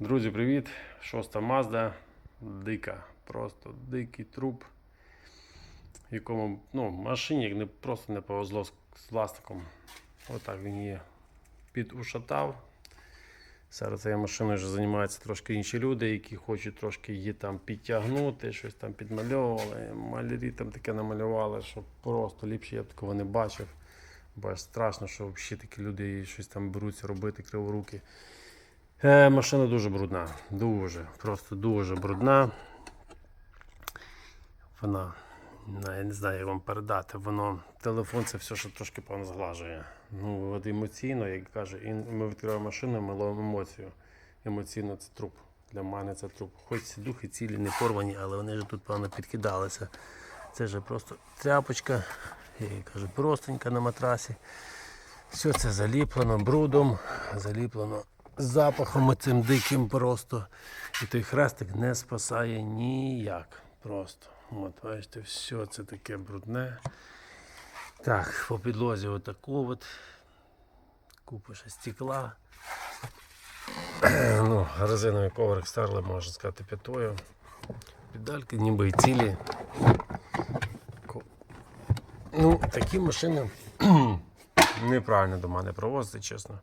Друзі, привіт! Шоста Мазда. Дика. Просто дикий труп. Якому ну, машині не, просто не повезло з, з власником. Отак він її підушатав. Зараз цією машиною вже займаються трошки інші люди, які хочуть трошки її там підтягнути, щось там підмальовували. Малярі там таке намалювали, що просто ліпше я б такого не бачив. Бо страшно, що взагалі такі люди щось там беруться робити криворуки. Е, машина дуже брудна. Дуже, просто дуже брудна. Вона, ну, я не знаю, як вам передати. Воно, телефон це все, що трошки певно зглажує. Ну, от емоційно, як каже, ми відкриваємо машину, ми ловимо емоцію. Емоційно це труп. Для мене це труп. Хоч ці духи цілі не порвані, але вони ж тут, певно, підкидалися. Це ж просто тряпочка, я кажу, простенька на матрасі. Все це заліплено брудом, заліплено запахом цим диким просто. І той хрестик не спасає ніяк. Просто. От, бачите, все це таке брудне. Так, по підлозі отаку от. Купа ще стекла. ну, резиновий коврик стерли, можна сказати, п'ятою. Педальки ніби і цілі. Ну, такі машини неправильно до мене провозити, чесно.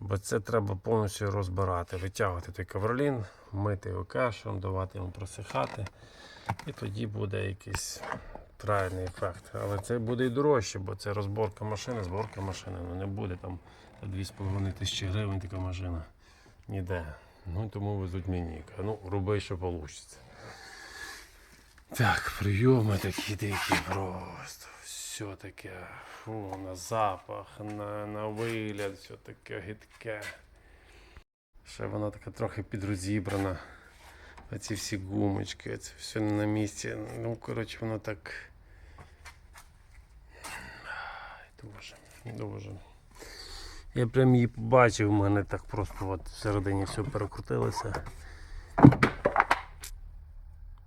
Бо це треба повністю розбирати, витягувати той ковролін, мити його кешем, давати йому просихати. І тоді буде якийсь правильний ефект. Але це буде і дорожче, бо це розборка машини, зборка машини. Ну не буде там 2,5 тисячі гривень така машина. Ніде. Ну тому везуть мені. Ну, роби, що вийде. Так, прийоми такі дикі просто. Все таке. Фу, на запах, на, на вигляд, все таке гидке. Ще вона така трохи підрозібрана. Оці всі гумочки, це все не на місці. Ну, коротше, воно так. Дуже, дуже. Я прям її побачив, у мене так просто от всередині все перекрутилося.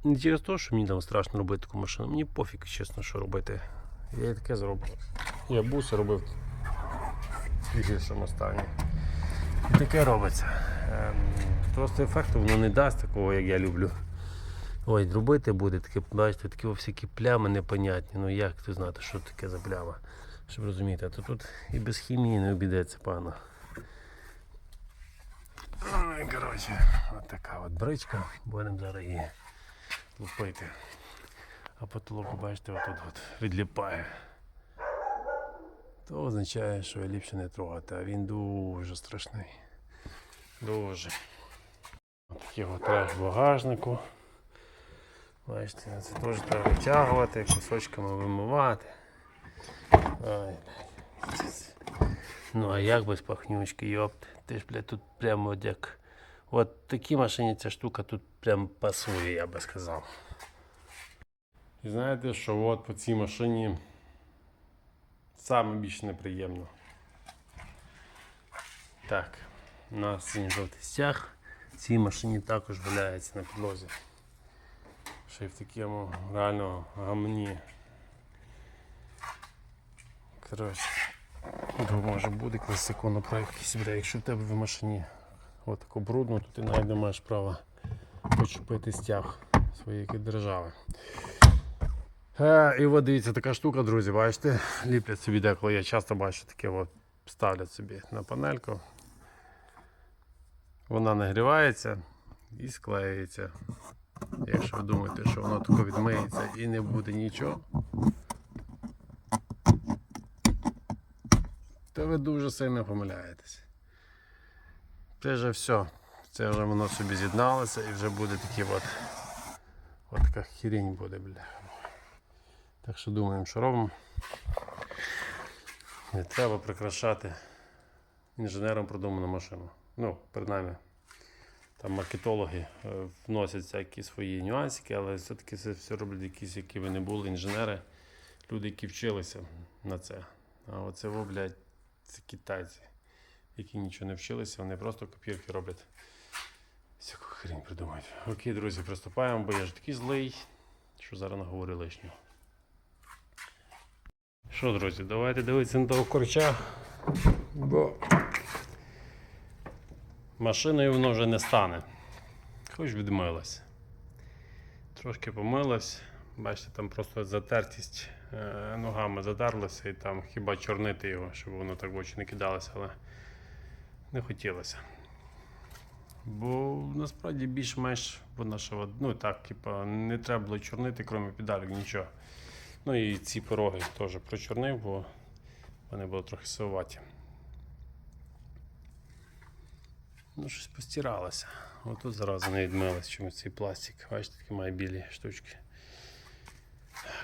Не через те, що мені там страшно робити таку машину. Мені пофіг, чесно, що робити. Я і таке зроблю. Я буси робив в гіршому стані. І таке робиться. Ем, просто ефекту воно не дасть такого, як я люблю. Ой, робити буде таке, бачите, такі всякі плями непонятні. Ну як ти знати, що таке за пляма? Щоб розуміти, а то тут і без хімії не обійдеться пана. Ой, коротше, от така от бричка. Будемо зараз її лупити. А потолок, бачите, отут от відліпає. То означає, що ліпше не трогати, а він дуже страшний. Дуже. От треш багажнику. Бачите, це теж треба витягувати, кусочками вимивати. Ай. Ну а як без пахнючки, йопт. Ти ж, блядь, тут прямо от як. От такій машині ця штука тут прям пасує, я би сказав. І знаєте, що от по цій машині саме більш неприємно. Так, у нас синій жовтий стяг. В цій машині також валяється на підлозі. Ще й в такому реально гамні. Коротше, може буде колись секунду про якийсь буде, якщо в тебе в машині отаку брудну, то ти навіть не маєш права почепити стяг своєї держави. Е, і от дивіться, така штука, друзі, бачите, ліплять собі деколи. Я часто бачу таке, от, ставлять собі на панельку. Вона нагрівається і склеюється. Якщо ви думаєте, що воно тако відмиється і не буде нічого, то ви дуже сильно помиляєтесь. Це вже все. Це вже воно собі з'єдналося і вже буде такі от. От така хірінь буде, бля. Так що думаємо, що робимо. Не треба прикрашати інженером продуману машину. Ну, принаймні, там маркетологи е, вносять всякі свої нюансики, але все-таки це все роблять якісь, які ви не були, інженери, люди, які вчилися на це. А оце, блядь, це китайці, які нічого не вчилися, вони просто копірки роблять. Всяку хрень придумають. Окей, друзі, приступаємо, бо я ж такий злий, що зараз наговорю лишнього. Що, друзі, давайте дивитися на того корча. Бо машиною воно вже не стане. Хоч відмилась. Трошки помилась. Бачите, там просто затертість е, ногами задерлася і там хіба чорнити його, щоб воно так в очі не кидалося, але не хотілося. Бо насправді більш-менш вона ну так, типа, не треба було чорнити, крім педалів, нічого. Ну і ці пороги теж прочорнив, бо вони були трохи сивуваті. Ну, щось постиралося. Отут зразу не відмилось чомусь цей пластик. Бачите, такі має білі штучки.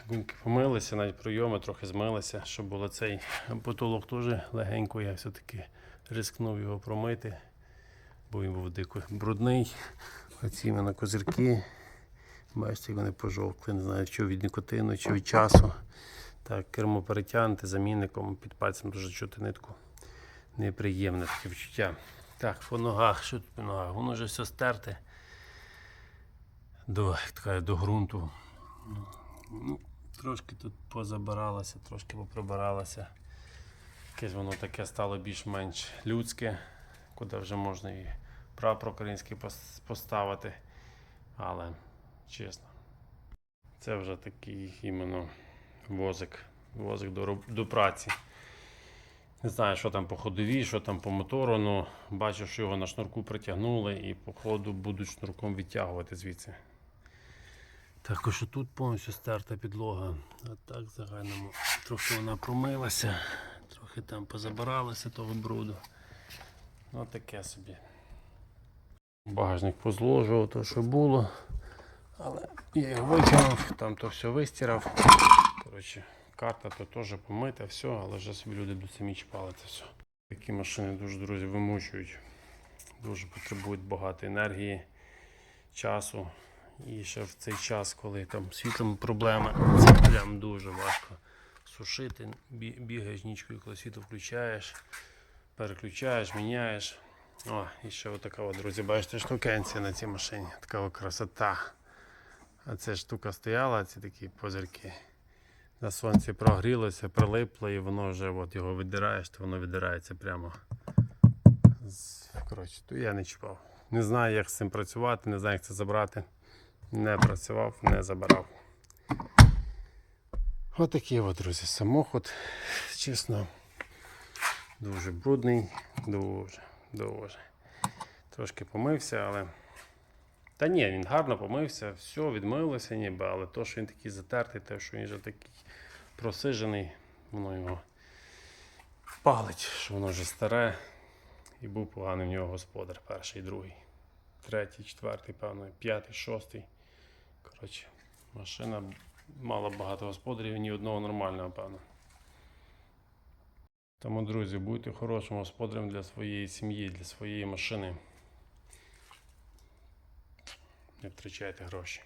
Гумки помилися, навіть прийоми трохи змилися, щоб було цей потолок теж легенько. Я все-таки рискнув його промити, бо він був дико брудний. Оці іменно козирки. Бачите, як вони пожовкли, не знаю, чи від никотину, чи від часу. Так, кермо перетягнути замінником, під пальцем дуже чути нитку. Неприємне таке відчуття. Так, по ногах, що тут по ногах? Воно вже все стерте до, кажуть, до ґрунту. Ну, трошки тут позабиралося, трошки поприбиралося. Якесь воно таке стало більш-менш людське, куди вже можна і прапор український поставити. Але чесно, це вже такий іменно возик, возик до, до праці. Не знаю, що там по ходовій, що там по мотору, але бачу, що його на шнурку притягнули і по ходу будуть шнурком відтягувати звідси. Також тут повністю стерта підлога. А так в загальному трохи вона промилася, трохи там позабиралося того бруду. Ну таке собі. Багажник позложував то, що було. Але я його витягнув, там то все вистирав. Коротше, карта то теж помита, все, але вже собі люди до самі чіпали це все. Такі машини дуже, друзі, вимучують. Дуже потребують багато енергії, часу. І ще в цей час, коли там світлом проблеми, це прям дуже важко сушити. Бігаєш нічкою, коли світло включаєш, переключаєш, міняєш. О, і ще отака, от, друзі, бачите, штукенція на цій машині. Така красота. А ця штука стояла, ці такі позирки. На сонці прогрілося, прилипло, і воно вже от його видираєш, то воно видирається прямо. Коротше, то я не чіпав. Не знаю, як з цим працювати, не знаю, як це забрати. Не працював, не забирав. Отакий от, друзі, самоход. Чесно, дуже брудний, дуже, дуже. Трошки помився, але. Та ні, він гарно помився, все, відмилося ніби, але то, що він такий затертий, те, що він вже такий просижений, воно його палить, що воно вже старе. І був поганий в нього господар, перший, другий, третій, четвертий, певно, п'ятий, шостий. Коротше, машина мала багато господарів, ні одного нормального, певно. Тому, друзі, будьте хорошим господарем для своєї сім'ї, для своєї машини. Не втрачайте гроші.